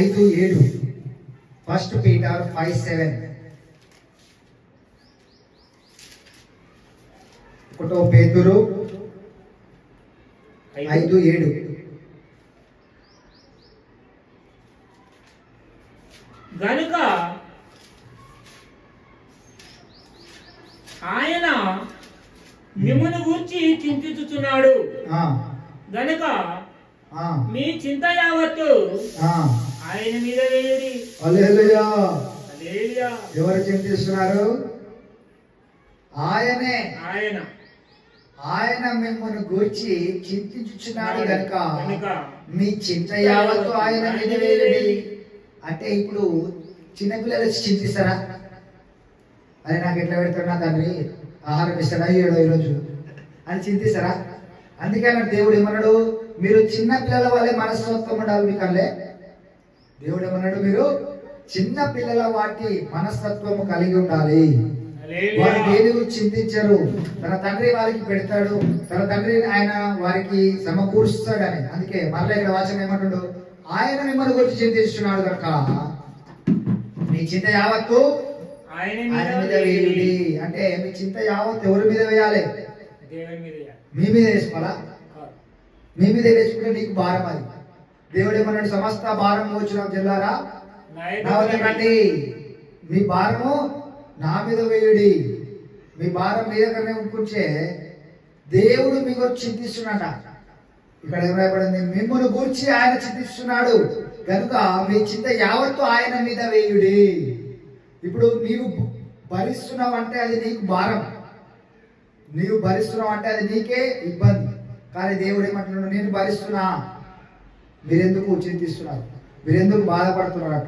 ఐదు ఏడు. First Peter five seven ఒకటో పేతురు ఐదు ఏడు. గనుక ఆయన మిమ్మల్ని గూర్చి చింతించుచున్నాడు. ఆ, గనుక మీ చింత యావత్తు. ఆయన మీద వేయుడి. ఎవరు చింతిస్తున్నారు? ఆయనే. ఆయన. ఆయన మిమ్మల్ని గూర్చి చింతించుచున్నాడు గనుక మీ చింత యావత్తు ఆయన మీద వేయడి. అంటే ఇప్పుడు చిన్నపిల్లలు చింతిస్తారా? అరే నాకు ఎట్లా పెడతాడు నా తండ్రి? ఆహారం ఇస్తాడా? ఏడో ఈరోజు. అని చింతిస్తారా? అందుకని దేవుడు ఏమన్నాడు? మీరు చిన్న పిల్లల వల్లే మనస్తత్వం ఉండాలి మీకు అల్లే దేవుడు ఏమన్నాడు మీరు? చిన్న పిల్లల వాటి మనస్తత్వము కలిగి ఉండాలి. వారు దేని గురించి చింతించరు? తన తండ్రి వారికి పెడతాడు. తన తండ్రి ఆయన వారికి సమకూరుస్తాడని. అందుకే మళ్ళీ ఇక్కడ వాచనం ఏమంటాడు? ఆయన మిమ్మల్ని గురించి చింతిస్తున్నాడు కనుక. మీ చింత యావత్తు ఆయన మీద వేయుడి. అంటే మీ చింత యావత్తు ఎవరి మీద వేయాలి. మీ మీద వేసుకోవాలా. మీ మీద వేసుకుంటే నీకు భారం అది. దేవుడు ఏమన్నాడు సమస్త భారం వచ్చిన జిల్లారా? రండి. మీ భారము నా మీద వేయుడి. మీ భారం మీ దగ్గరనే ఉంచుకుంటే దేవుడు మీకు చింతిస్తున్నాడ? ఇక్కడ ఏం రాయబడింది మిమ్మల్ని గూర్చి ఆయన చింతిస్తున్నాడు. కనుక మీ చింత యావత్తు ఆయన మీద వేయుడి. ఇప్పుడు నీవు భరిస్తున్నావు అంటే అది నీకు భారం. నీవు భరిస్తున్నావు అంటే అది నీకే ఇబ్బంది. కానీ దేవుడు ఏమంటున్నాడు? నేను భరిస్తున్నా. మీరెందుకు చింతిస్తున్నారు? మీరెందుకు బాధపడుతున్నారు?